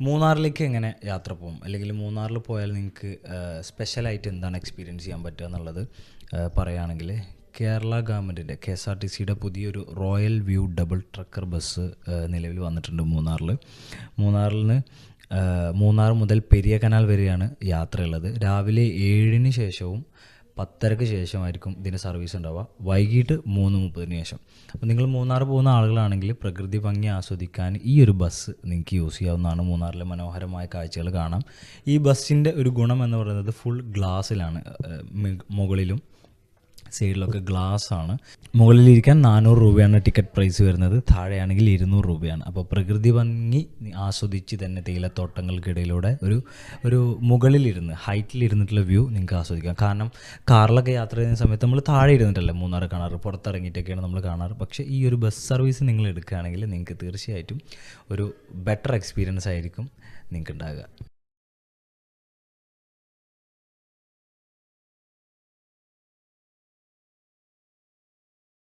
മൂന്നാറിലേക്ക് എങ്ങനെ യാത്ര പോകും? അല്ലെങ്കിൽ മൂന്നാറിൽ പോയാൽ നിങ്ങൾക്ക് സ്പെഷ്യലായിട്ട് എന്താണ് എക്സ്പീരിയൻസ് ചെയ്യാൻ പറ്റുക എന്നുള്ളത് പറയുകയാണെങ്കിൽ കേരള ഗവൺമെന്റിന്റെ കെ എസ് ആർ ടി സിയുടെ പുതിയൊരു royal view double decker bus നിലവിൽ വന്നിട്ടുണ്ട് മൂന്നാറിൽ. മൂന്നാറിൽ നിന്ന് മൂന്നാർ മുതൽ പെരിയ കനാൽ വരെയാണ് യാത്രയുള്ളത്. രാവിലെ ഏഴിന് ശേഷവും പത്തരക്ക് ശേഷമായിരിക്കും ഇതിന്റെ സർവീസ് ഉണ്ടാവുക. വൈകിട്ട് മൂന്ന് മുപ്പതിന് ശേഷം. അപ്പോൾ നിങ്ങൾ മൂന്നാർ പോകുന്ന ആളുകളാണെങ്കിൽ പ്രകൃതി ഭംഗി ആസ്വദിക്കാൻ ഈ ഒരു ബസ് നിങ്ങൾക്ക് യൂസ് ചെയ്യാവുന്നതാണ്. മൂന്നാറിലെ മനോഹരമായ കാഴ്ചകൾ കാണാം. ഈ ബസ്സിന്റെ ഒരു ഗുണം എന്ന് പറയുന്നത് ഫുൾ ഗ്ലാസ്സിലാണ് മുകളിലും സൈഡിലൊക്കെ ഗ്ലാസ് ആണ് മുകളിലിരിക്കാൻ നാനൂറ് രൂപയാണ് ടിക്കറ്റ് പ്രൈസ് വരുന്നത്. താഴെയാണെങ്കിൽ ഇരുന്നൂറ് രൂപയാണ്. അപ്പോൾ പ്രകൃതി ഭംഗി ആസ്വദിച്ച് തന്നെ തേയിലത്തോട്ടങ്ങൾക്കിടയിലൂടെ ഒരു ഒരു മുകളിലിരുന്ന് ഹൈറ്റിലിരുന്നിട്ടുള്ള വ്യൂ നിങ്ങൾക്ക് ആസ്വദിക്കാം. കാരണം കാറിലൊക്കെ യാത്ര ചെയ്യുന്ന സമയത്ത് നമ്മൾ താഴെ ഇരുന്നിട്ടല്ലേ മൂന്നാർ കാണാറ് പുറത്തിറങ്ങിയിട്ടൊക്കെയാണ് നമ്മൾ കാണാറ്. പക്ഷേ ഈ ഒരു ബസ് സർവീസ് നിങ്ങൾ എടുക്കുകയാണെങ്കിൽ നിങ്ങൾക്ക് തീർച്ചയായിട്ടും ഒരു ബെറ്റർ എക്സ്പീരിയൻസ് ആയിരിക്കും നിങ്ങൾക്ക് ഉണ്ടാകുക